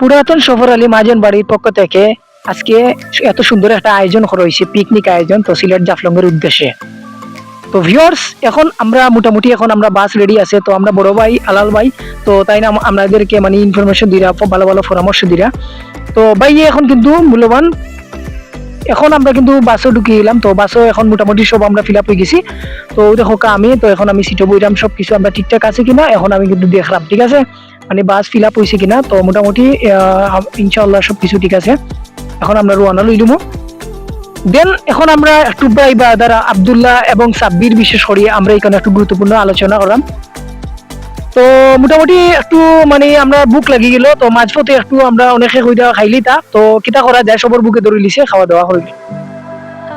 পুরাতন সফর আলী মাজন বাড়ির পক্ষ থেকে আজকে এত সুন্দর একটা আয়োজন করা হয়েছে পিকনিক আয়োজন তো সিলেট জাফলংয়ের উদ্দেশ্যে। তো ভিউয়ার্স এখন আমরা মোটামুটি এখন আমরা বাস রেডি আছে, তো আমরা বড় ভাই, আলাল ভাই, তো তাই না আমাদেরকে মানে ইনফরমেশন দিরা ভালো ভালো পরামর্শ দিরা। তো ভাই এখন কিন্তু মূল্যবান। এখন আমরা কিন্তু বাসে ঢুকিয়ে গেলাম তো বাসও এখন মোটামুটি সব আমরা ফিল আপ হয়ে গেছি। তো দেখো আমি, তো এখন আমি সিটে বইরাম সব কিছু আমরা ঠিকঠাক আছে কিনা, এখন আমি কিন্তু দেখলাম, ঠিক আছে? মানে বাস ফিল আপ হয়েছে কিনা তো মোটামুটি আহ, ইনশাআল্লাহ সব কিছু ঠিক আছে। এখন আমরা রোয়ানা লইলুমো দেন এখন আমরা একটু বা দ্বারা আবদুল্লাহ এবং সাব্বির বিশেষ করিয়ে আমরা এখানে একটু গুরুত্বপূর্ণ আলোচনা করলাম। তো মোটামুটি একটু মানে আমরা বুক লাগি গেল তো মাঝপথে একটু আমরা অনেকে কইটা খাইলি তা তো কিতা করা যায় সবার বুকে ধরে লিছে খাওয়া দাওয়া হইল।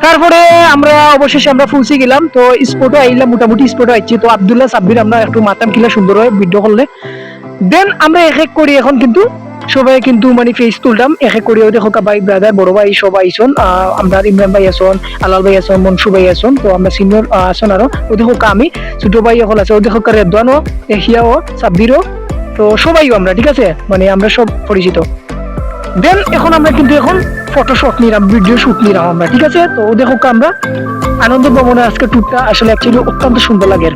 তারপরে আমরা অবশেষে আমরা ফুলসি গেলাম তো স্পোর্টও আইলাম মোটামুটি স্পোর্টও আইছি। তো আবদুল্লাহ সাব্বির আমরা একটু মাতাম কিলা সুন্দর হয় ভিডিও করলে। দেন আমরা এক এক করি এখন কিন্তু সবাই কিন্তু মানে ফেস তুলতাম এক এক করে ওই দেখো ভাই ব্রাদার বড় ভাই সব আইসন আমরা ইমরান ভাই আসন আলাল ভাই আসন মনসু ভাই আসন তো আমরা সিনিয়র আসন আরও। ওই দেখো আমি, ছোট ভাই এখন আছে ওই দেখো রেদানো এহিয়াও সাব্বিরও, তো সবাইও আমরা, ঠিক আছে? মানে আমরা সব পরিচিত। দেন এখন আমরা কিন্তু এখন ফটো শট নিলাম ভিডিও শুট নিলাম আমরা, ঠিক আছে? তো ও দেখো আমরা, আনন্দ ভবনে আজকে ট্যুরটা আসলে অ্যাকচুয়ালি অত্যন্ত সুন্দর লাগে।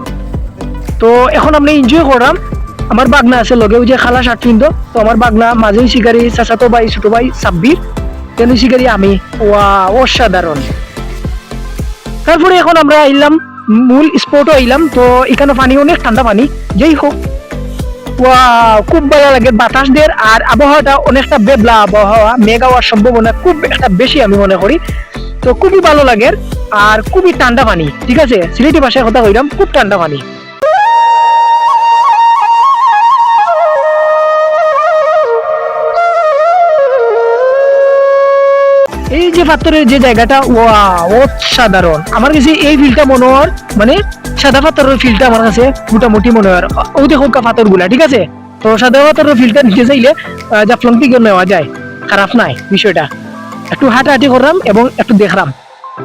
তো এখন আমরা এনজয় করলাম। আমার বাগনা আছে, লগে ওই যে খালা শার্ট পিন্ধো তো আমার বাগনা মাঝেই শিকারি চাচাতো ভাই, ছোট ভাই সাব্বির, তেন শিকারি আমি। ওয়া, অসাধারণ। তারপরে এখন আমরা আইলাম, মূল স্পটও আইলাম, তো এখানে পানি, অনেক ঠান্ডা পানি। যেই হোক ওয়া খুব ভালো লাগে বাতাস দের আর আবহাওয়াটা অনেকটা বেবলা আবহাওয়া, মেঘ হওয়ার সম্ভাবনা খুব একটা বেশি আমি মনে করি। তো খুবই ভালো লাগে, আর খুবই ঠান্ডা পানি, ঠিক আছে? সিলেটি ভাষায় কথা কইলাম, খুব ঠান্ডা পানি। পাথরের যে জায়গাটা ওয়া অসাধারণ। আমার কাছে এই ফিলটা মনে হয় মানে সাদা পাথরের ফিলটা আমার কাছে মোটামুটি মনে হয়। ওই দেখো পাথরগুলা ঠিক আছে? তো সাদা পাথরের ফিলটা নিতে চাইলে জাফলং থেকে নেওয়া যায়। খারাপ নাই বিষয়টা। একটু হাঁটাহাঁটি করলাম এবং একটু দেখলাম।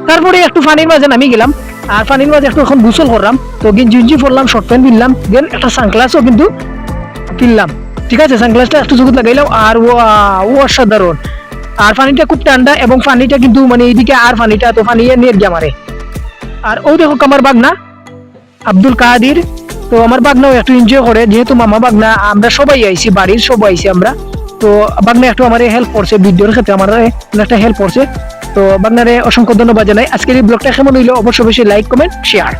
তারপরে একটু পানির মাঝে নামি গেলাম। আর পানির মাঝে একটু এখন গোসল করলাম। তো গেঞ্জি উঞ্জি পরলাম শর্ট প্যান্ট কিনলাম দেন একটা সানগ্লাসও কিন্তু কিনলাম। ঠিক আছে? সানগ্লাসটা একটু চোখে লাগাইলাম। আর ও ও অসাধারণ। আর পানিটা খুব ঠান্ডা এবং পানিটা কিন্তু মানে এইদিকে আর পানিটা, তো পানি নিয়ে গিয়ে মারে আর ও দেখো আমার বাগনা, আব্দুল কাদির, তো আমার বাগনাও একটু এনজয় করে, যেহেতু মামা বাগনা, আমরা সবাই আইছি, বাড়ির সবাই আইছি আমরা, তো বাগনা একটু আমার হেল্প করছে, ভিডিওর ক্ষেত্রে আমার একটা হেল্প করছে, তো বাগনারে অসংখ্য ধন্যবাদ জানাই। আজকের এই ব্লগটা কেমন হইল, অবশ্যই অবশ্যই লাইক কমেন্ট শেয়ার